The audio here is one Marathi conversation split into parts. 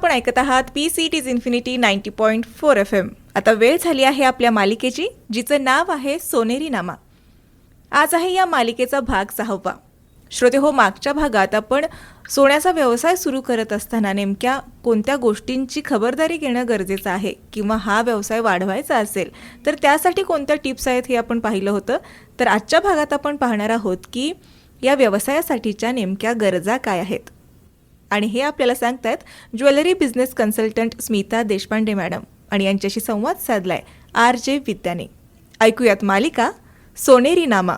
आपण ऐकत आहात P C T's Infinity ninety point four F M आता वेळ झाली आहे आपल्या मालिकेची जिचं नाव आहे सोनेरी नामा आज आहे या मालिकेचा भाग सहावा. श्रोते हो मागच्या भागात आपण सोन्याचा व्यवसाय सुरू करत असताना नेमक्या कोणत्या गोष्टींची खबरदारी घेणं गरजेचं आहे किंवा हा व्यवसाय वाढवायचा असेल तर त्यासाठी कोणत्या टिप्स आहेत हे आपण पाहिलं होतं. तर आजच्या भागात आपण पाहणार आहोत की या व्यवसायासाठीच्या नेमक्या गरजा काय आहेत. आणि हे आपल्याला सांगतायत jewellery business consultant Smita Deshpande madam. आणि यांच्याशी संवाद साधलाय आर जे विद्याने. ऐकूयात मालिका सोनेरी नामा.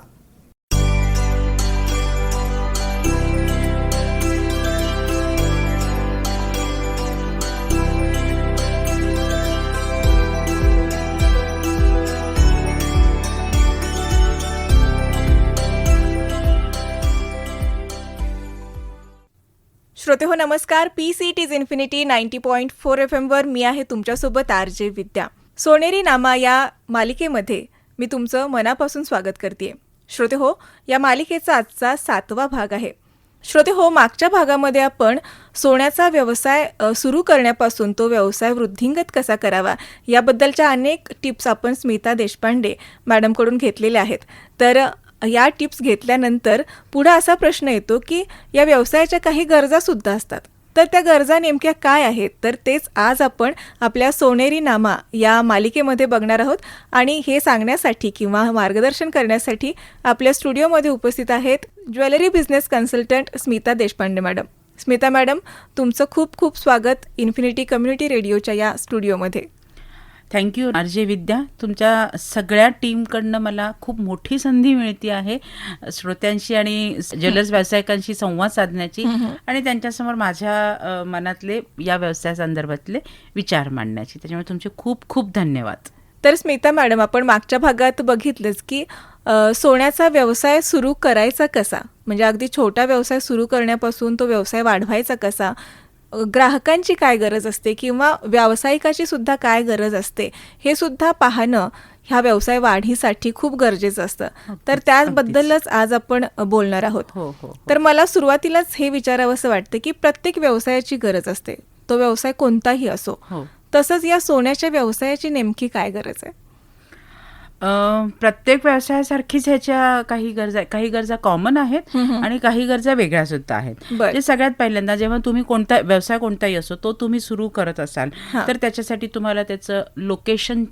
श्रोते हो नमस्कार. P C T's Infinity ninety point four F एमवर मी आहे तुमच्यासोबत आर जे विद्या. सोनेरी नामा या मालिकेमध्ये मी तुमचं मनापासून स्वागत करते श्रोते हो या मालिकेचा आजचा सातवा भाग आहे. श्रोते हो मागच्या भागामध्ये आपण सोन्याचा व्यवसाय सुरू करण्यापासून तो व्यवसाय वृद्धिंगत कसा करावा याबद्दलच्या अनेक टिप्स आपण स्मिता देशपांडे मॅडमकडून घेतलेल्या आहेत. तर या टिप्स घेतल्यानंतर पुढं असा प्रश्न येतो की या व्यवसायाच्या काही गरजासुद्धा असतात. तर त्या गरजा नेमक्या काय आहेत? तर तेच आज आपण आपल्या सोनेरी नामा या मालिकेमध्ये बघणार आहोत. आणि हे सांगण्यासाठी किंवा मार्गदर्शन करण्यासाठी आपल्या स्टुडिओमध्ये उपस्थित आहेत jewellery business consultant Smita Deshpande madam. Smita madam तुमचं खूप खूप स्वागत इन्फिनिटी कम्युनिटी रेडिओच्या या स्टुडिओमध्ये. थँक्यू आर जे विद्या तुमच्या सगळ्या टीमकडनं मला खूप मोठी संधी मिळते आहे. श्रोत्यांशी आणि ज्वेलर्स व्यावसायिकांशी संवाद साधण्याची आणि त्यांच्यासमोर माझ्या मनातले या व्यवसायासंदर्भातले विचार मांडण्याची. त्याच्यामुळे तुमचे खूप खूप धन्यवाद. तर स्मिता मॅडम आपण मागच्या भागात बघितलंच की सोन्याचा व्यवसाय सुरू करायचा कसा? म्हणजे अगदी छोटा व्यवसाय सुरू करण्यापासून तो व्यवसाय वाढवायचा कसा? ग्राहकांची काय गरज असते किंवा व्यावसायिकाची सुद्धा काय गरज असते हे सुद्धा पाहणं ह्या व्यवसाय वाढीसाठी खूप गरजेचं असतं. तर त्याबद्दलच आज आपण बोलणार आहोत. हो हो. तर मला सुरुवातीलाच हे विचारावं असं वाटतं की प्रत्येक व्यवसायाची गरज असते. तो व्यवसाय कोणताही असो. हो. तसंच या सोन्याच्या व्यवसायाची नेमकी काय गरज आहे? प्रत्येक व्यवसायासारखीच ह्याच्या काही गरजा काही गरजा कॉमन आहेत आणि काही गरजा वेगळ्या सुद्धा आहेत बर. जे सगळ्यात पहिल्यांदा जेव्हा तुम्ही कोणता व्यवसाय कोणताही असो तो तुम्ही सुरू करत असाल. तर त्याच्यासाठी तुम्हाला त्याचं लोकेशन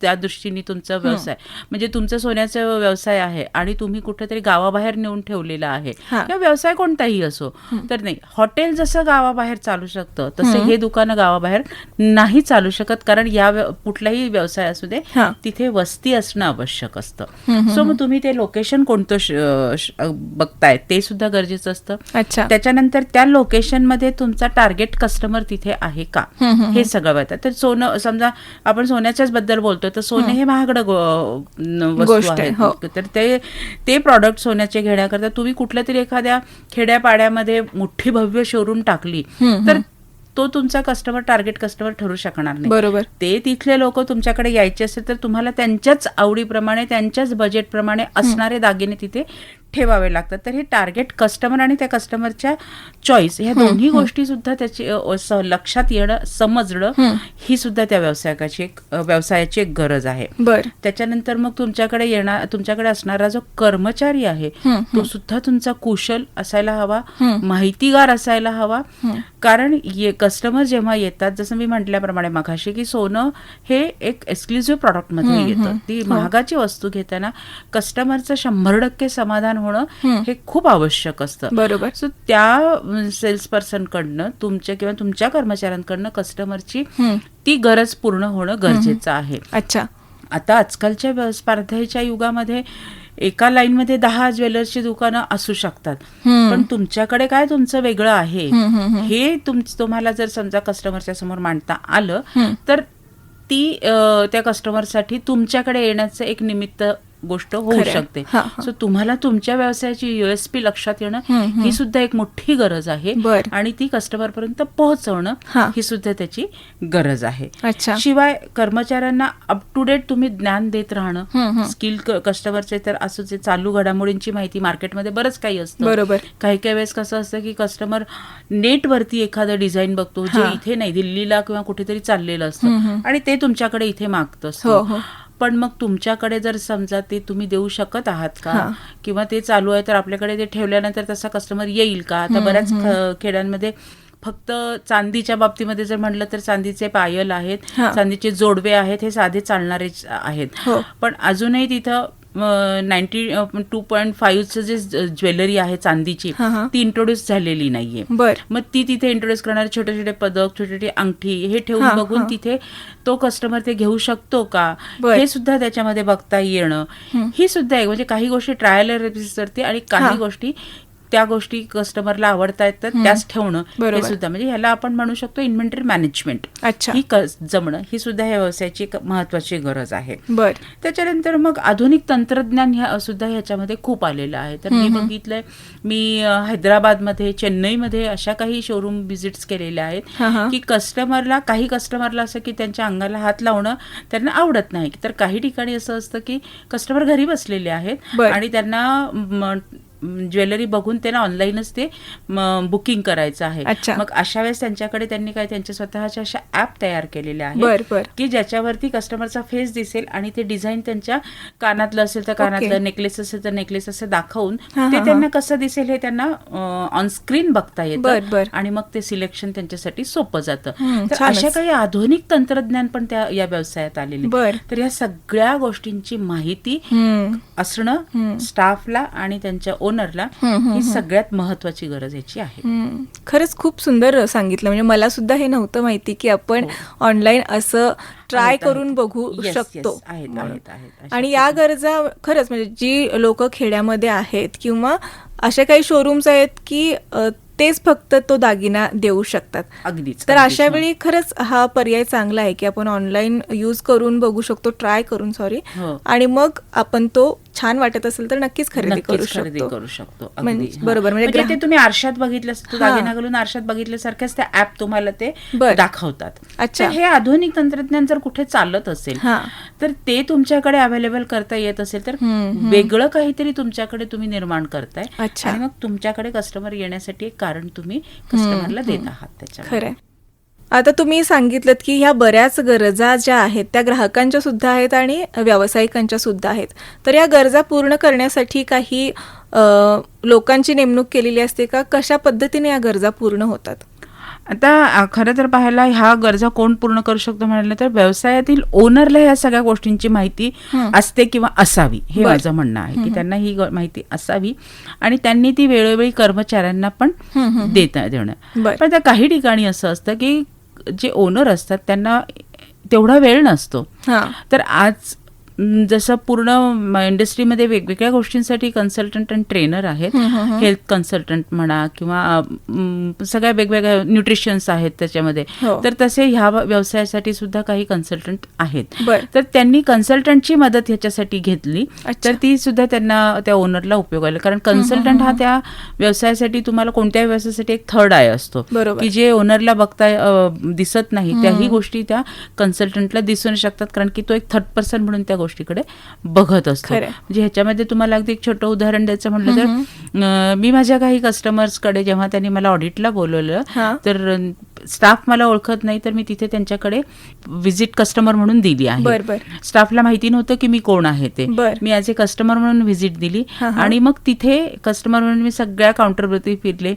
त्या दृष्टीने तुमचा व्यवसाय. म्हणजे तुमचा सोन्याचा व्यवसाय आहे आणि तुम्ही कुठेतरी गावाबाहेर नेऊन ठेवलेला आहे. हा. किंवा व्यवसाय कोणताही असो तर नाही. हॉटेल जसं गावाबाहेर चालू शकतं तसे हे. दुकानं गावाबाहेर नाही चालू शकत. कारण या कुठलाही व्यवसाय असू दे. तिथे वस्ती असणं आवश्यक असतं. सो मग तुम्ही ते लोकेशन कोणतं बघताय ते सुद्धा गरजेचं असतं. अच्छा. त्याच्यानंतर त्या लोकेशनमध्ये तुमचा टार्गेट कस्टमर तिथे आहे का? हे सगळं बघतात तर सोनं समजा आपण सोन्याच्याच बद्दल बोलतो तर सोने हे. महागडं वस्तू गोष्ट आहे, आहे हो. तर ते ते प्रॉडक्ट सोन्याचे घेण्याकरता तुम्ही कुठल्या तरी एखाद्या खेड्यापाड्यामध्ये मोठी भव्य शोरूम टाकली तर तो तुमचा कस्टमर टार्गेट कस्टमर ठरू शकणार नाही. बरोबर. ते तिथले लोक तुमच्याकडे यायचे असेल तर तुम्हाला त्यांच्याच आवडीप्रमाणे त्यांच्याच बजेटप्रमाणे असणारे दागिने तिथे ठेवावे लागतात. तर हे टार्गेट कस्टमर आणि त्या कस्टमरच्या चॉईस ह्या दोन्ही गोष्टी सुद्धा त्याची लक्षात येणं समजणं ही सुद्धा त्या व्यवसायाची एक व्यवसायाची एक गरज आहे. बर. त्याच्यानंतर मग तुमच्याकडे येणार तुमच्याकडे असणारा जो कर्मचारी आहे तो सुद्धा तुमचा कुशल असायला हवा माहितीगार असायला हवा. कारण ये कस्टमर जेव्हा येतात जसं मी म्हटल्याप्रमाणे मघाशी की सोनं हे एक एक्सक्लुझिव्ह प्रॉडक्टमध्ये येतं. ती महागाची वस्तू घेताना कस्टमरचं शंभर टक्के समाधान होणं हे खूप आवश्यक असतं. बरोबर. सो त्या सेल्स पर्सन कडनं तुमच्या किंवा तुमच्या कर्मचाऱ्यांकडनं कस्टमरची ती गरज पूर्ण होणं गरजेचं आहे. अच्छा. आता आजकालच्या स्पर्धेच्या युगामध्ये एका लाईनमध्ये दहा ज्वेलर्सची दुकानं असू शकतात. पण तुमच्याकडे काय तुमचं वेगळं आहे? हे तुम तुम्हाला जर समजा कस्टमरच्या समोर मांडता आलं तर ती त्या कस्टमरसाठी तुमच्याकडे येण्याचं एक निमित्त गोष्ट होऊ. शकते. सो तुम्हाला तुमच्या व्यवसायाची युएसपी लक्षात येणं. ही सुद्धा एक मोठी गरज आहे. आणि ती कस्टमर पर्यंत पोहोचवणं हा. सुद्धा त्याची गरज आहे शिवाय कर्मचाऱ्यांना अप टू डेट तुम्ही ज्ञान देत राहणं. स्किल कस्टमरचे तर असं जे चालू घडामोडींची माहिती मार्केटमध्ये बरंच काही असतं बरोबर काही काही वेळेस कसं असतं की कस्टमर नेटवरती एखादं डिझाईन बघतो जे. इथे नाही दिल्लीला किंवा कुठेतरी चाललेलं असतं. आणि ते तुमच्याकडे इथे मागत असतो पण मग तुमच्याकडे जर समजा ते तुम्ही देऊ शकत आहात. का किंवा ते चालू आहे तर आपल्याकडे ते ठेवल्यानंतर तसा कस्टमर येईल का आता बऱ्याच खेड्यांमध्ये फक्त चांदीच्या बाबतीमध्ये जर म्हटलं तर चांदीचे पायल आहेत. चांदीचे जोडवे आहेत हे साधे चालणारेच आहेत हो. पण अजूनही तिथं नाईन्टी टू पॉईंट फाईव्हचं जे ज्वेलरी आहे चांदीची. ती इंट्रोड्यूस झालेली नाहीये मग ती तिथे इंट्रोड्यूस करणारे छोटे छोटे पदक छोटे छोटे अंगठी हे ठेवून बघून. तिथे तो कस्टमर ते घेऊ शकतो का. हे सुद्धा त्याच्यामध्ये बघता येणं ही सुद्धा एक म्हणजे काही गोष्टी ट्रायल करते आणि. काही गोष्टी त्या गोष्टी कस्टमरला आवडतायत तर त्याच ठेवणं हे. सुद्धा. म्हणजे ह्याला आपण म्हणू शकतो इन्व्हेंटरी मॅनेजमेंट अच्छा. ही जमणं ही सुद्धा ह्या व्यवसायाची एक महत्वाची गरज आहे. बर. त्याच्यानंतर मग आधुनिक तंत्रज्ञान ह्या सुद्धा ह्याच्यामध्ये खूप आलेलं आहे. तर मी बघितलंय मी हैदराबादमध्ये चेन्नईमध्ये अशा काही शोरूम व्हिजिट्स केलेल्या. आहेत की कस्टमरला काही कस्टमरला असं की त्यांच्या अंगाला हात लावणं त्यांना आवडत नाही. तर काही ठिकाणी असं असतं की कस्टमर घरी बसलेले आहेत. आणि त्यांना ज्वेलरी बघून त्यांना ऑनलाईनच ते बुकिंग करायचं आहे. मग अशा वेळेस त्यांच्याकडे त्यांनी काय त्यांच्या स्वतःच्या अशा ऍप तयार केलेल्या आहेत की ज्याच्यावरती कस्टमरचा फेस दिसेल आणि ते डिझाईन त्यांच्या कानातलं असेल तर. कानातलं नेकलेस असेल तर नेकलेस असं दाखवून ते त्यांना कसं दिसेल हे त्यांना ऑन स्क्रीन बघता येतं. आणि मग ते सिलेक्शन त्यांच्यासाठी सोपं जातं तर. अशा काही आधुनिक तंत्रज्ञान पण त्या या व्यवसायात आलेले. तर या सगळ्या गोष्टींची माहिती असणं स्टाफला आणि त्यांच्या ओनरला ही सगळ्यात महत्वाची गरज याची आहे. खरंच खूप सुंदर सांगितलं म्हणजे मला सुद्धा हे नव्हतं माहिती की आपण ऑनलाईन असं ट्राय हो. करून. बघू शकतो आणि या गरजा खरंच म्हणजे जी लोक खेड्यामध्ये आहेत किंवा अशा काही शोरूम्स आहेत की तेच फक्त तो दागिना देऊ शकतात अगदीच तर. अशा वेळी खरंच हा पर्याय चांगला आहे की आपण ऑनलाईन यूज करून बघू शकतो ट्राय करून सॉरी हो. आणि मग आपण तो छान वाटत असेल तर नक्कीच खरेदी करू खरेदी शकतो करू शकतो. म्हणजे-. बरोबर, म्हणजे म्हणजे ते तुम्ही आरशात बघितलं. दागिना घालून आरशात बघितल्यासारख्याच त्या ऍप तुम्हाला ते. दाखवतात अच्छा. हे आधुनिक तंत्रज्ञान जर कुठे चालत असेल. तर ते तुमच्याकडे अवेलेबल करता येत असेल तर. वेगळं काहीतरी तुमच्याकडे तुम्ही निर्माण करताय अच्छा. आणि मग तुमच्याकडे कस्टमर येण्यासाठी एक कारण तुम्ही कस्टमरला देत आहात त्याच्या खरंय आता तुम्ही सांगितलं की ह्या बऱ्याच गरजा ज्या आहेत त्या ग्राहकांच्या सुद्धा आहेत आणि व्यावसायिकांच्या सुद्धा आहेत तर या गरजा पूर्ण करण्यासाठी काही लोकांची नेमणूक केलेली असते का कशा पद्धतीने या गरजा पूर्ण होतात आता खरं तर पाहायला ह्या गरजा कोण पूर्ण करू शकतो म्हणाले तर व्यवसायातील ओनरला ह्या सगळ्या गोष्टींची माहिती. असते किंवा असावी हे. माझं म्हणणं आहे की त्यांना ही माहिती असावी आणि त्यांनी ती वेळोवेळी कर्मचाऱ्यांना पण. देता देणं. पण त्या काही ठिकाणी असं असतं की जे ओनर असतात त्यांना तेवढा वेळ नसतो. हा. तर आज जसं पूर्ण इंडस्ट्रीमध्ये वेगवेगळ्या गोष्टींसाठी कन्सल्टंट आणि ट्रेनर आहेत. हेल्थ कन्सल्टंट म्हणा किंवा सगळ्या वेगवेगळ्या न्यूट्रिशन्स आहेत त्याच्यामध्ये हो. तर तसे ह्या व्यवसायासाठी सुद्धा काही कन्सल्टंट आहेत. तर त्यांनी कन्सल्टंटची मदत ह्याच्यासाठी घेतली. तर ती सुद्धा त्यांना त्या ओनरला उपयोग आला कारण कन्सल्टंट हा त्या व्यवसायासाठी तुम्हाला कोणत्याही व्यवसायासाठी एक थर्ड आय असतो. की जे ओनरला बघता दिसत नाही त्याही गोष्टी त्या कन्सल्टंटला दिसून शकतात कारण की तो एक थर्ड पर्सन म्हणून त्या गोष्टीकडे बघत असतो. म्हणजे ह्याच्यामध्ये तुम्हाला अगदी एक छोटं उदाहरण द्यायचं म्हटलं तर मी माझ्या काही कस्टमर्सकडे जेव्हा त्यांनी मला ऑडिटला बोलवलं. तर स्टाफ मला ओळखत नाही तर मी तिथे त्यांच्याकडे व्हिजिट कस्टमर म्हणून दिली आहे. स्टाफला माहिती नव्हतं की मी कोण आहे ते. मी ॲज ए कस्टमर म्हणून व्हिजिट दिली. आणि मग तिथे कस्टमर म्हणून मी सगळ्या काउंटरवरती फिरले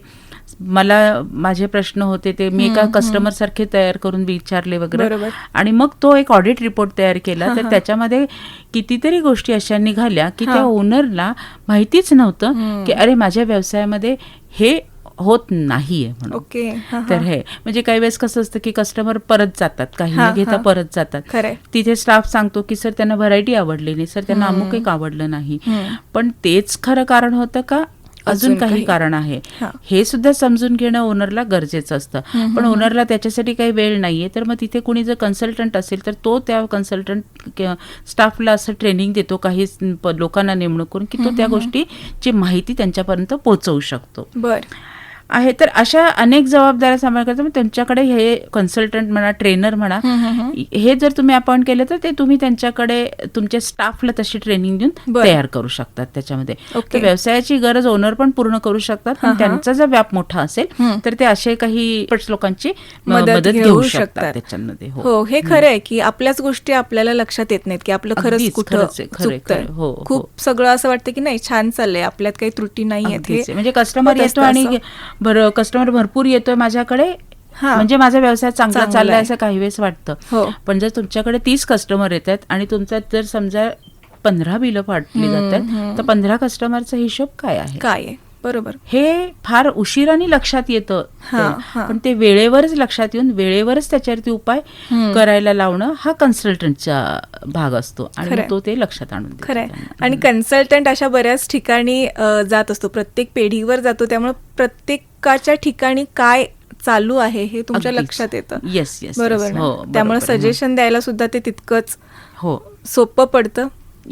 मला माझे प्रश्न होते ते मी एका कस्टमर सारखे तयार करून विचारले वगैरे. आणि मग तो एक ऑडिट रिपोर्ट तयार केला तर. त्याच्यामध्ये कितीतरी गोष्टी अशा निघाल्या की. त्या ओनरला माहितीच नव्हतं. की अरे माझ्या व्यवसायामध्ये हे होत नाहीये म्हणून ओके तर हा. म्हणजे काही वेळेस कसं असतं की कस्टमर परत जातात काही न घेता. परत जातात. तिथे स्टाफ सांगतो की सर त्यांना व्हरायटी आवडली नाही सर त्यांना अमुक एक आवडलं नाही. पण तेच खरं कारण होतं का अजून काही. कारण आहे. हा. सुद्धा समजून घेणं ओनरला गरजेचं असतं. पण ओनरला त्याच्यासाठी काही वेळ नाहीये. तर मग तिथे कुणी जर कन्सल्टंट असेल तर तो त्या कन्सल्टंट स्टाफला असं ट्रेनिंग देतो काही लोकांना नेमणूक करून की तो त्या गोष्टीची माहिती त्यांच्यापर्यंत पोहोचवू शकतो. बर. आहे तर अशा अनेक जबाबदाऱ्या सांभाळ करतात त्यांच्याकडे हे कन्सल्टंट म्हणा ट्रेनर म्हणा हे जर तुम्ही अपॉइंट केलं तर ते तुम्ही त्यांच्याकडे तुमच्या स्टाफला तशी ट्रेनिंग देऊन. तयार करू शकतात त्याच्यामध्ये व्यवसायाची गरज ओनर पण पूर्ण करू शकतात पण त्यांचा जर व्याप मोठा असेल हं. तर ते असे काही लोकांची मदत घेऊ शकतात. त्याच्यामध्ये हो हो हे खरं आहे की आपल्याच गोष्टी आपल्याला लक्षात येत नाहीत की आपलं खरंच कुठं. हो, हो. खूप सगळं असं वाटतं की नाही छान चाललंय आपल्यात काही त्रुटी नाही. म्हणजे कस्टमर येतो आणि बरं कस्टमर भरपूर येतोय माझ्याकडे हा. म्हणजे माझा व्यवसाय चांगला चाललाय. असं काही वेळेस वाटतं हो पण जर तुमच्याकडे तीस कस्टमर येतात आणि तुमच्यात जर समजा पंधरा बिलं फाटली जातात. तर पंधरा कस्टमरचा हिशोब काय आहे काय आहे बरोबर हे फार उशिराने लक्षात येतं हा, ते. हा. पण ते वेळेवरच लक्षात येऊन वेळेवरच त्याच्यावरती उपाय. करायला लावणं हा कन्सल्टंटचा भाग असतो आणि तो ते लक्षात आणून खरंय. आणि कन्सल्टंट अशा बऱ्याच ठिकाणी जात असतो प्रत्येक पेढीवर जातो त्यामुळे प्रत्येकाच्या ठिकाणी काय चालू आहे हे तुमच्या. लक्षात येतं Yes, yes, yes. बरोबर? हो, त्यामुळे. सजेशन द्यायला सुद्धा ते तितकंच हो सोपं पडतं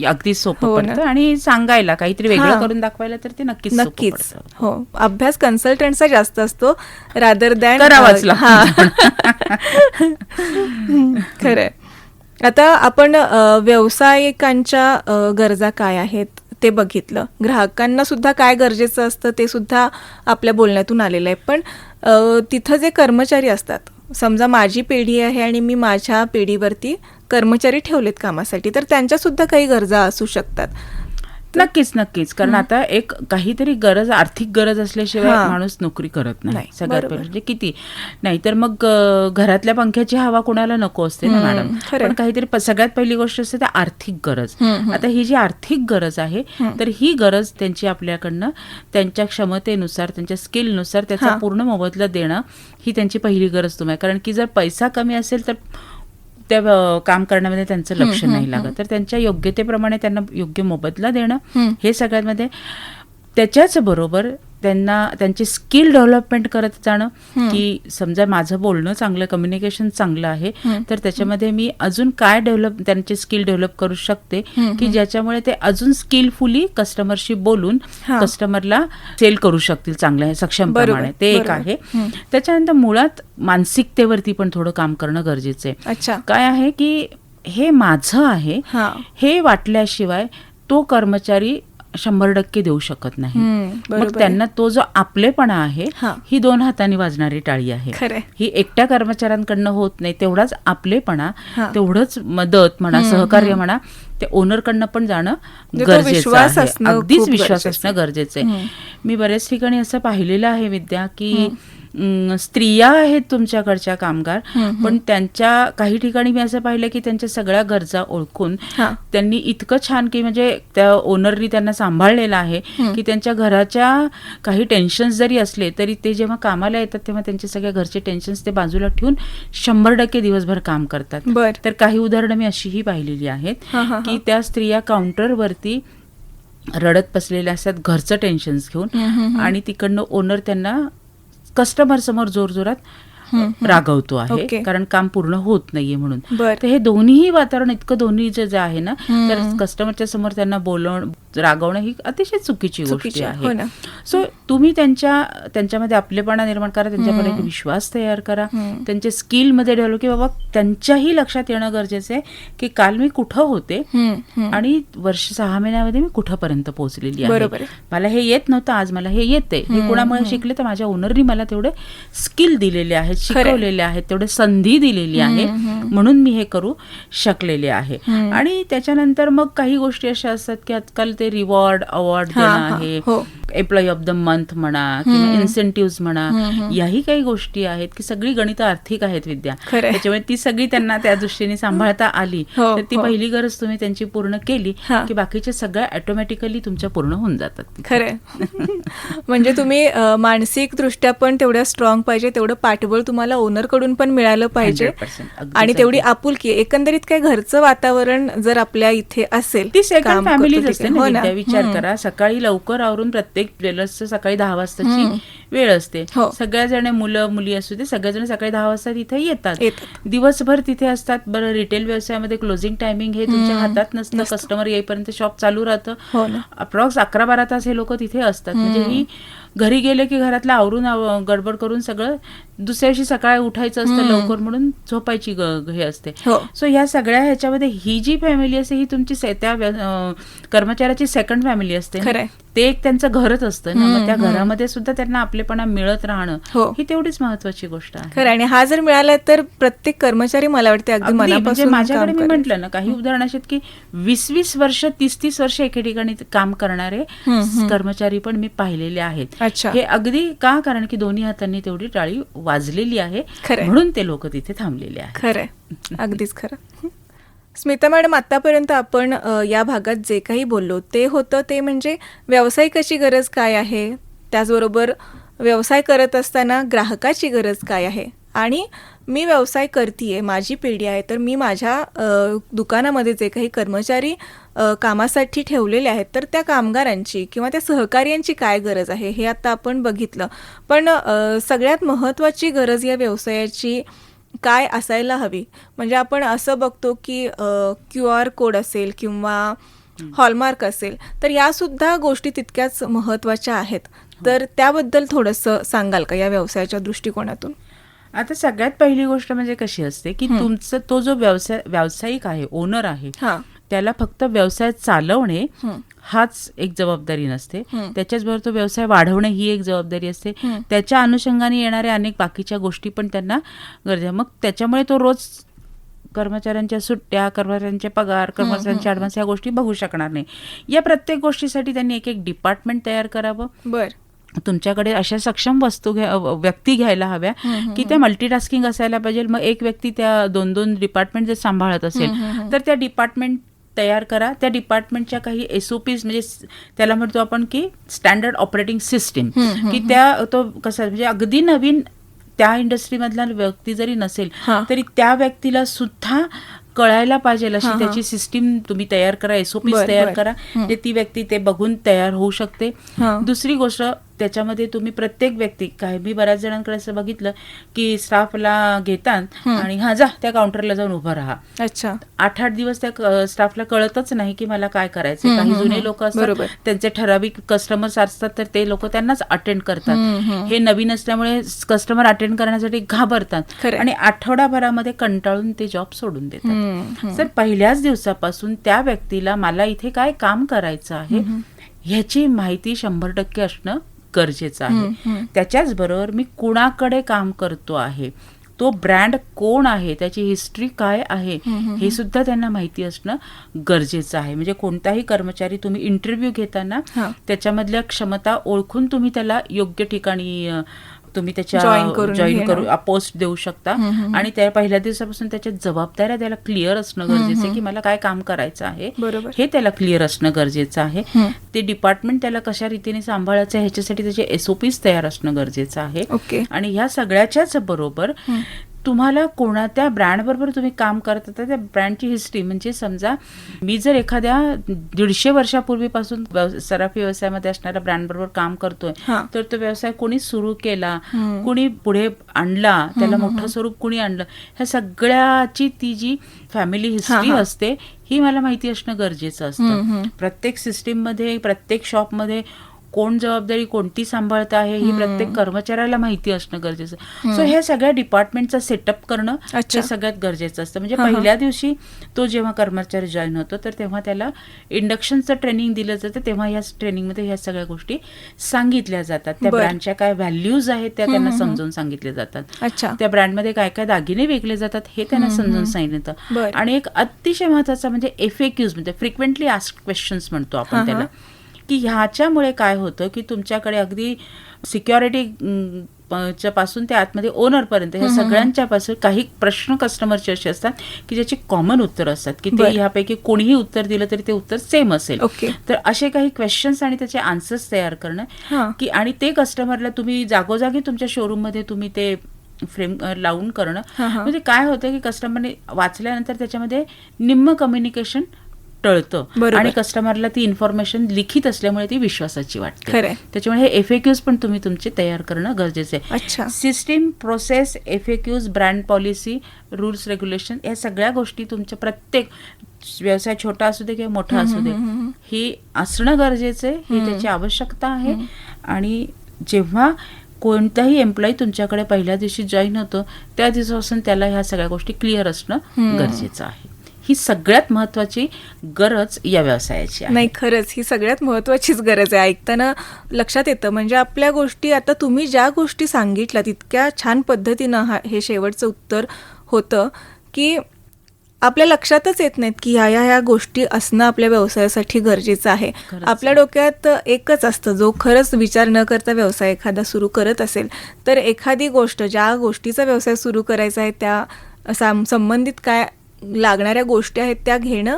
अगदी सोपं हो. पडतं आणि सांगायला काहीतरी वेगळं. करून दाखवायला तर ते नक्कीच नक्कीच पडतं. हो अभ्यास कन्सल्टंटचा जास्त असतो रादर दॅन करावाच. खरंय आता आपण व्यावसायिकांच्या गरजा काय आहेत ते बघितलं ग्राहकांना सुद्धा काय गरजेचं असतं ते सुद्धा आपल्या बोलण्यातून आलेलं आहे पण तिथं जे कर्मचारी असतात समजा माझी पिढी आहे आणि मी माझ्या पिढीवरती कर्मचारी ठेवलेत कामासाठी तर त्यांच्या सुद्धा काही गरजा असू शकतात. नक्कीच नक्कीच. कारण आता एक काहीतरी गरज आर्थिक गरज असल्याशिवाय. माणूस नोकरी करत नाही नाही, सगळ्यात म्हणजे किती? नाहीतर मग अ, घरातल्या पंख्याची हवा कोणाला नको असते ना मॅडम. पण काहीतरी सगळ्यात पहिली गोष्ट असते त्या आर्थिक गरज. आता ही जी आर्थिक गरज आहे तर ही गरज त्यांची आपल्याकडनं त्यांच्या क्षमतेनुसार त्यांच्या स्किलनुसार त्याचा. पूर्ण मोबदला देणं ही त्यांची पहिली गरज तुम्ही कारण की जर पैसा कमी असेल तर त्या काम करण्यामध्ये त्यांचं लक्ष नाही लागत तर त्यांच्या योग्यतेप्रमाणे त्यांना योग्य मोबदला देणं. हे सगळ्यात मध्ये त्याच्याच बरोबर त्यांना त्यांचे स्किल डेव्हलपमेंट करत जाणं की समजा माझं बोलणं चांगलं कम्युनिकेशन चांगलं आहे तर त्याच्यामध्ये मी अजून काय डेव्हलप त्यांचे स्किल डेव्हलप करू शकते की ज्याच्यामुळे ते अजून स्किलफुली कस्टमरशी बोलून. कस्टमरला सेल करू शकतील चांगल्या सक्षम प्रमाणे. ते एक. आहे. त्याच्यानंतर मुळात मानसिकतेवरती पण थोडं काम करणं गरजेचं आहे. अच्छा. काय आहे की हे माझं आहे हे वाटल्याशिवाय तो कर्मचारी शंभर टक्के देऊ शकत नाही मग त्यांना तो जो आपलेपणा आहे हा. दोन हातांनी वाजणारी टाळी आहे. ही एकट्या कर्मचाऱ्यांकडनं होत नाही तेवढाच आपलेपणा. तेवढंच मदत म्हणा सहकार्य म्हणा ते ओनरकडनं पण जाणं म्हणजे गरजेचं आहे अगदीच विश्वास असणं. गरजेचं आहे. मी बऱ्याच ठिकाणी असं पाहिलेलं आहे विद्या की स्त्रिया आहेत तुमच्याकडच्या कामगार पण त्यांच्या काही ठिकाणी मी असं पाहिलं की त्यांच्या सगळ्या गरजा ओळखून. त्यांनी इतकं छान की म्हणजे त्या ओनरनी त्यांना सांभाळलेलं आहे की त्यांच्या घराच्या काही टेन्शन्स जरी असले तरी ते जेव्हा कामाला येतात तेव्हा त्यांचे सगळ्या घरचे टेन्शन्स ते बाजूला ठेवून शंभर टक्के दिवसभर काम करतात. तर काही उदाहरणं मी अशीही पाहिलेली आहेत. की त्या स्त्रिया काउंटरवरती रडत बसलेल्या असतात घरचं हम्म, घेऊन आणि तिकडनं ओनर त्यांना कस्टमर समोर जोरजोरात रागवतो आहे. कारण काम पूर्ण होत नाहीये म्हणून तर हे दोन्हीही वातावरण इतकं दोन्ही जे जे आहे ना. तर कस्टमरच्या समोर त्यांना बोलवणं रागवणं ही अतिशय चुकीची गोष्ट आहे. आहे हो. सो तुम्ही त्यांच्या त्यांच्यामध्ये आपलेपणा निर्माण करा त्यांच्याकडे एक विश्वास तयार करा. त्यांच्या स्किलमध्ये डेव्हलप की बाबा त्यांच्याही लक्षात येणं गरजेचं आहे की काल मी कुठं होते. आणि वर्ष सहा महिन्यामध्ये मी कुठंपर्यंत पोहोचलेली आहे. मला हे येत नव्हतं आज मला हे येते हे कोणामुळे शिकले तर माझ्या ओनरनी मला तेवढे स्किल दिलेले आहेत शिकवलेले आहेत तेवढे संधी दिलेली आहे म्हणून मी हे करू शकलेले आहे आणि त्याच्यानंतर मग काही गोष्टी अशा असतात की आजकाल ते रिवॉर्ड अवॉर्ड देणं हा, आहे. एम्प्लॉई ऑफ द मंथ म्हणा किंवा इन्सेंटिव्ह म्हणा याही काही गोष्टी आहेत की सगळी गणित आर्थिक आहेत विद्या. त्याच्यामुळे ती सगळी त्यांना त्या दृष्टीने सांभाळता आली हो, तर ती हो. पहिली गरज तुम्ही त्यांची पूर्ण केली. की बाकीच्या सगळ्या ऑटोमॅटिकली तुमच्या पूर्ण होऊन जातात खरंय म्हणजे तुम्ही मानसिक दृष्ट्या पण तेवढ्या स्ट्रॉंग पाहिजे तेवढं पाठबळ तुम्हाला ओनरकडून पण मिळालं पाहिजे 100%. अगदीच, आणि तेवढी. आपुलकी एकंदरीत काय घरचं वातावरण जर आपल्या इथे असेल ती सेकंड करतो असते हो विद्या विचार. करा. सकाळी लवकर आवरून प्रत्येक ज्वेलर्सचं सकाळी दहा वाजताची वेळ असते. हो. सगळ्याजण मुलं मुली असू दे सगळेजण सकाळी दहा वाजता तिथे येतात. दिवसभर तिथे असतात. बरं रिटेल व्यवसायामध्ये क्लोजिंग टायमिंग हे तुमच्या. हातात नसतं. कस्टमर येईपर्यंत शॉप चालू राहतं. हो अप्रॉक्स अकरा बारा तास हे लोक तिथे असतात. म्हणजे ही घरी गेले की घरातलं आवरून आव- गडबड करून सगळं दुसऱ्या दिवशी सकाळी उठायचं असतं. लवकर म्हणून झोपायची हे असते हो सो ह्या सगळ्या ह्याच्यामध्ये ही जी फॅमिली असते ही तुमची त्या कर्मचाऱ्याची सेकंड फॅमिली असते. ते एक त्यांचं घरच असतं ना त्या. घरामध्ये सुद्धा त्यांना आपलेपणा मिळत राहणं हो. ही तेवढीच महत्वाची गोष्ट आहे खरं आणि हा जर मिळाला तर प्रत्येक कर्मचारी मला वाटते अगदी म्हणजे माझ्याकडे मी. म्हंटल ना काही उदाहरण असे आहेत की वीस वीस वर्ष तीस तीस वर्ष एके ठिकाणी काम करणारे. कर्मचारी पण मी पाहिलेले आहेत. हे अगदी का कारण की दोन्ही हातांनी तेवढी टाळी वाजलेली आहे. म्हणून ते लोक तिथे थांबलेले आहेत. खरंय. अगदीच खरं. स्मिता मॅडम आतापर्यंत आपण या भागात जे काही बोललो ते होतं ते म्हणजे व्यावसायिकाची गरज काय आहे? त्याचबरोबर व्यवसाय करत असताना ग्राहकाची गरज काय आहे? आणि मी व्यवसाय करतीये माझी पिढी आहे तर मी माझ्या दुकानामध्ये जे काही कर्मचारी कामासाठी ठेवलेले आहेत तर त्या कामगारांची किंवा त्या सहकार्यांची काय गरज आहे हे आता आपण बघितलं. पण सगळ्यात महत्त्वाची गरज या व्यवसायाची काय असायला हवी? म्हणजे आपण असं बघतो की क्यू आर कोड असेल किंवा हॉलमार्क असेल तर यासुद्धा गोष्टी तितक्याच महत्त्वाच्या आहेत. तर त्याबद्दल थोडंसं सांगाल का या व्यवसायाच्या दृष्टिकोनातून? आता सगळ्यात पहिली गोष्ट म्हणजे कशी असते की. तुमचं तो जो व्यवसाय व्यावसायिक आहे ओनर आहे हां. त्याला फक्त व्यवसाय चालवणे. हाच एक जबाबदारी नसते. त्याच्याचबरोबर तो व्यवसाय वाढवणे ही एक जबाबदारी असते. त्याच्या अनुषंगाने येणाऱ्या अनेक बाकीच्या गोष्टी पण त्यांना गरजे मग त्याच्यामुळे तो रोज कर्मचाऱ्यांच्या सुट्ट्या कर्मचाऱ्यांचे पगार कर्मचाऱ्यांचे ऍडव्हान्स ह्या गोष्टी बघू शकणार नाही. या प्रत्येक गोष्टीसाठी त्यांनी एक एक डिपार्टमेंट तयार करावं. बर. तुमच्याकडे अशा सक्षम वस्तू घ्या व्यक्ती घ्यायला हव्या की त्या मल्टीटास्किंग असायला पाहिजे. मग एक व्यक्ती त्या दोन दोन डिपार्टमेंट जर सांभाळत असेल. तर त्या डिपार्टमेंट तयार करा त्या डिपार्टमेंटच्या काही एस ओ पीज म्हणजे त्याला म्हणतो आपण की स्टँडर्ड ऑपरेटिंग सिस्टीम की त्या तो कसा म्हणजे अगदी नवीन त्या इंडस्ट्रीमधला व्यक्ती जरी नसेल. तरी त्या व्यक्तीला सुद्धा कळायला पाहिजे अशी. त्याची सिस्टीम तुम्ही तयार करा एसओपी तयार. करा ती व्यक्ती ते बघून तयार होऊ शकते. दुसरी गोष्ट त्याच्यामध्ये तुम्ही प्रत्येक व्यक्ती काय मी बऱ्याच जणांकडे असं बघितलं की स्टाफला घेतात. आणि हा जा त्या काउंटरला जाऊन उभं राहा अच्छा आठ आठ दिवस त्या स्टाफला कळतच नाही की मला काय करायचं काही जुने. लोक असतात. त्यांचे ठराविक कस्टमर्स असतात तर ते लोक त्यांनाच अटेंड करतात. हे नवीन असल्यामुळे कस्टमर अटेंड करण्यासाठी घाबरतात. आणि आठवडाभरामध्ये कंटाळून ते जॉब सोडून देतात. तर पहिल्याच दिवसापासून त्या व्यक्तीला मला इथे काय काम करायचं आहे ह्याची माहिती शंभर टक्के असणं गरजेचं आहे. त्याच्याच बरोबर मी कुणाकडे काम करतो आहे? तो ब्रँड कोण आहे? त्याची हिस्ट्री काय आहे? हे सुद्धा त्यांना माहिती असणं गरजेचं आहे. म्हणजे कोणताही कर्मचारी तुम्ही इंटरव्ह्यू घेताना. त्याच्यामधल्या क्षमता ओळखून तुम्ही त्याला योग्य ठिकाणी तुम्ही त्याच्या Join करून जॉईन घेणं. करू पोस्ट देऊ शकता हम्म, हम्म. आणि त्या पहिल्या दिवसापासून त्याच्या जबाबदाऱ्या त्याला क्लिअर असणं गरजेचं आहे की मला काय काम करायचं आहे बरोबर. हे त्याला क्लिअर असणं गरजेचं आहे हम्म. ते डिपार्टमेंट त्याला कशा रीतीने सांभाळायचं आहे ह्याच्यासाठी त्याचे एसओपीज तयार असणं गरजेचं आहे ओके आणि ह्या सगळ्याच्याच बरोबर. तुम्हाला कोणत्या ब्रँड बरोबर तुम्ही काम करत होता त्या ब्रँडची हिस्ट्री म्हणजे समजा मी जर एखाद्या दीडशे वर्षापूर्वीपासून सराफी व्यवसायामध्ये असणाऱ्या ब्रँड बरोबर काम करतोय. तर तो व्यवसाय कोणी सुरू केला. कुणी पुढे आणला त्याला मोठं स्वरूप कुणी आणलं ह्या सगळ्याची ती जी फॅमिली हिस्ट्री. असते ही मला माहिती असणं गरजेचं असतं. प्रत्येक सिस्टीममध्ये प्रत्येक शॉपमध्ये कोण जबाबदारी कोणती सांभाळत आहे ही प्रत्येक कर्मचाऱ्याला माहिती असणं गरजेचं सो हे सगळ्या डिपार्टमेंटचा सेटअप करणं. हे सगळ्यात गरजेचं असतं. म्हणजे. पहिल्या दिवशी तो जेव्हा कर्मचारी जॉईन होतो तर तेव्हा त्याला इंडक्शनचं ट्रेनिंग दिलं जातं. तेव्हा या ट्रेनिंगमध्ये ह्या सगळ्या गोष्टी सांगितल्या जातात. त्या बरं. ब्रँडच्या काय व्हॅल्यूज आहेत त्या त्यांना समजून सांगितल्या जातात. अच्छा. त्या ब्रँडमध्ये काय काय दागिने विकले जातात हे त्यांना समजून सांगितलं. आणि एक अतिशय महत्त्वाचा म्हणजे एफएक्यूज म्हणजे फ्रिक्वेंटली आस्क क्वेश्चन्स म्हणतो आपण त्याला. की ह्याच्यामुळे काय होतं की तुमच्याकडे अगदी सिक्युरिटी च्या पासून ते आतमध्ये ओनरपर्यंत ह्या सगळ्यांच्या पासून काही प्रश्न कस्टमरचे असे असतात की ज्याची कॉमन उत्तर असतात की ते. ह्यापैकी कोणीही उत्तर दिलं तरी ते उत्तर सेम असेल. ओके तर असे काही क्वेश्चन्स आणि त्याचे आन्सर्स तयार करणं की आणि ते कस्टमरला तुम्ही जागोजागी तुमच्या शोरूममध्ये तुम्ही ते फ्रेम लावून करणं. म्हणजे काय होतं की कस्टमरने वाचल्यानंतर त्याच्यामध्ये निम्म कम्युनिकेशन टळतं. आणि कस्टमरला ती इन्फॉर्मेशन लिखित असल्यामुळे ती विश्वासाची वाटते. त्याच्यामुळे हे एफएक्यूज पण तुम्ही तुमचे तयार करणं गरजेचं आहे. अच्छा. System process FAQs brand policy rules regulation या सगळ्या गोष्टी तुमच्या प्रत्येक व्यवसाय छोटा असू दे किंवा मोठा असू दे ही असणं गरजेचं आहे. ही त्याची आवश्यकता आहे. आणि जेव्हा कोणताही एम्प्लॉई तुमच्याकडे पहिल्या दिवशी जॉईन होतो त्या दिवसापासून त्याला ह्या सगळ्या गोष्टी क्लिअर असणं. गरजेचं आहे. ही सगळ्यात महत्वाची गरज या व्यवसायाची नाही खरंच ही सगळ्यात महत्वाचीच गरज आहे. ऐकताना लक्षात येतं म्हणजे आपल्या गोष्टी आता तुम्ही ज्या गोष्टी सांगितल्या तितक्या छान पद्धतीनं हा हे शेवटचं उत्तर होतं की आपल्या लक्षातच येत नाहीत की ह्या ह्या ह्या गोष्टी असणं आपल्या व्यवसायासाठी गरजेचं आहे. आपल्या डोक्यात एकच असतं जो खरंच विचार न करता व्यवसाय एखादा सुरू करत असेल तर एखादी गोष्ट ज्या गोष्टीचा व्यवसाय सुरू करायचा आहे त्या साम- संबंधित काय लागणाऱ्या गोष्टी आहेत त्या घेणं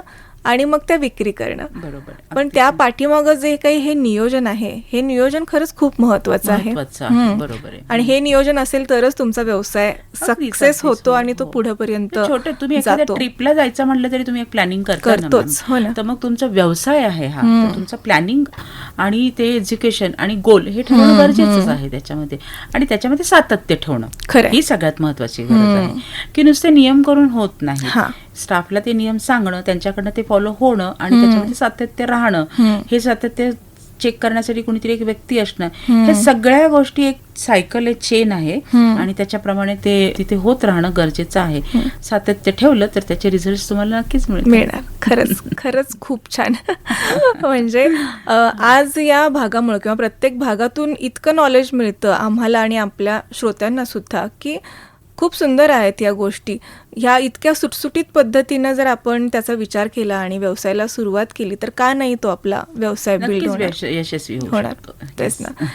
आणि मग त्या विक्री करणं बरोबर पण त्या पाठीमागं जे काही हे नियोजन आहे हे नियोजन खरंच खूप महत्वाचं आहे. बरोबर आहे. आणि हे नियोजन असेल तरच तुमचा व्यवसाय सक्सेस होतो आणि तो हो. पुढेपर्यंत छोटे तुम्ही एखाद्या जातो ट्रिपला जायचं म्हटलं तरी तुम्ही एक प्लॅनिंग करतोच. हो ना. तर मग तुमचा व्यवसाय आहे हा तुमचा प्लॅनिंग आणि ते एज्युकेशन आणि गोल हे ठेवणं हम्म, गरजेचंच. आहे त्याच्यामध्ये आणि त्याच्यामध्ये सातत्य ठेवणं खरंय. ही सगळ्यात महत्वाची गरज. आहे की नुसते नियम करून होत नाही. स्टाफला ते नियम सांगणं त्यांच्याकडनं ते फॉलो होणं आणि. त्याच्यामध्ये सातत्य राहणं. हे सातत्य चेक करण्यासाठी कोणीतरी एक व्यक्ती असणं. हे सगळ्या गोष्टी एक सायकल आहे चेन आहे. आणि त्याच्याप्रमाणे ते तिथे होत राहणं गरजेचं आहे सातत्य ठेवलं तर त्याचे रिझल्ट तुम्हाला नक्कीच मिळणार खरंच खरंच खूप छान म्हणजे आज या भागामुळे किंवा प्रत्येक भागातून इतकं नॉलेज मिळतं आम्हाला आणि आपल्या श्रोत्यांना सुद्धा की खूप सुंदर आहेत या गोष्टी. ह्या इतक्या सुटसुटीत पद्धतीनं जर आपण त्याचा विचार केला आणि व्यवसायाला सुरुवात केली तर का नाही तो आपला व्यवसाय बिल्ड होणार? यश- यशस्वी होणार. तेच. ना.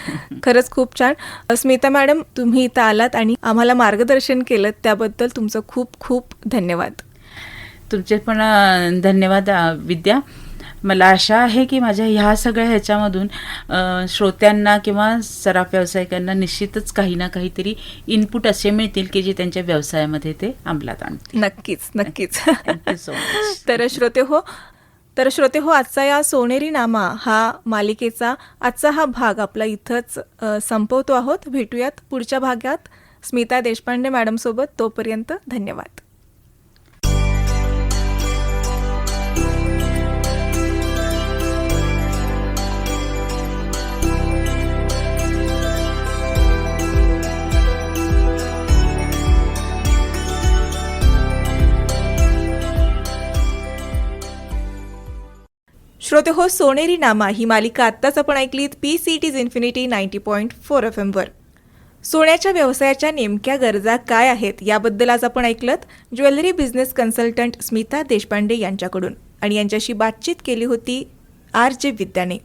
खरंच खूप छान. स्मिता मॅडम तुम्ही इथं आलात आणि आम्हाला मार्गदर्शन केलं त्याबद्दल तुमचं खूप खूप धन्यवाद. तुमचे पण धन्यवाद विद्या. मला आशा आहे की माझ्या ह्या सगळ्या ह्याच्यामधून श्रोत्यांना किंवा सराफ व्यावसायिकांना निश्चितच काही ना काहीतरी इनपुट असे मिळतील की जे त्यांच्या व्यवसायामध्ये ते अंमलात आणतील. नक्कीच नक्कीच. थँक्यू सो मच तर श्रोते हो तर श्रोते हो आजचा या सोनेरी नामा हा मालिकेचा आजचा हा भाग आपला इथंच संपवतो आहोत. भेटूयात पुढच्या भागात. स्मिता देशपांडे मॅडमसोबत तोपर्यंत धन्यवाद. श्रोते हो सोनेरी नामा ही मालिका आत्ताच आपण ऐकलीत P C T's Infinity ninety point four F एमवर सोन्याच्या व्यवसायाच्या नेमक्या गरजा काय आहेत याबद्दल आज आपण ऐकलत jewellery business consultant Smita Deshpande यांच्याकडून. आणि यांच्याशी बातचीत केली होती आर जे विद्याने.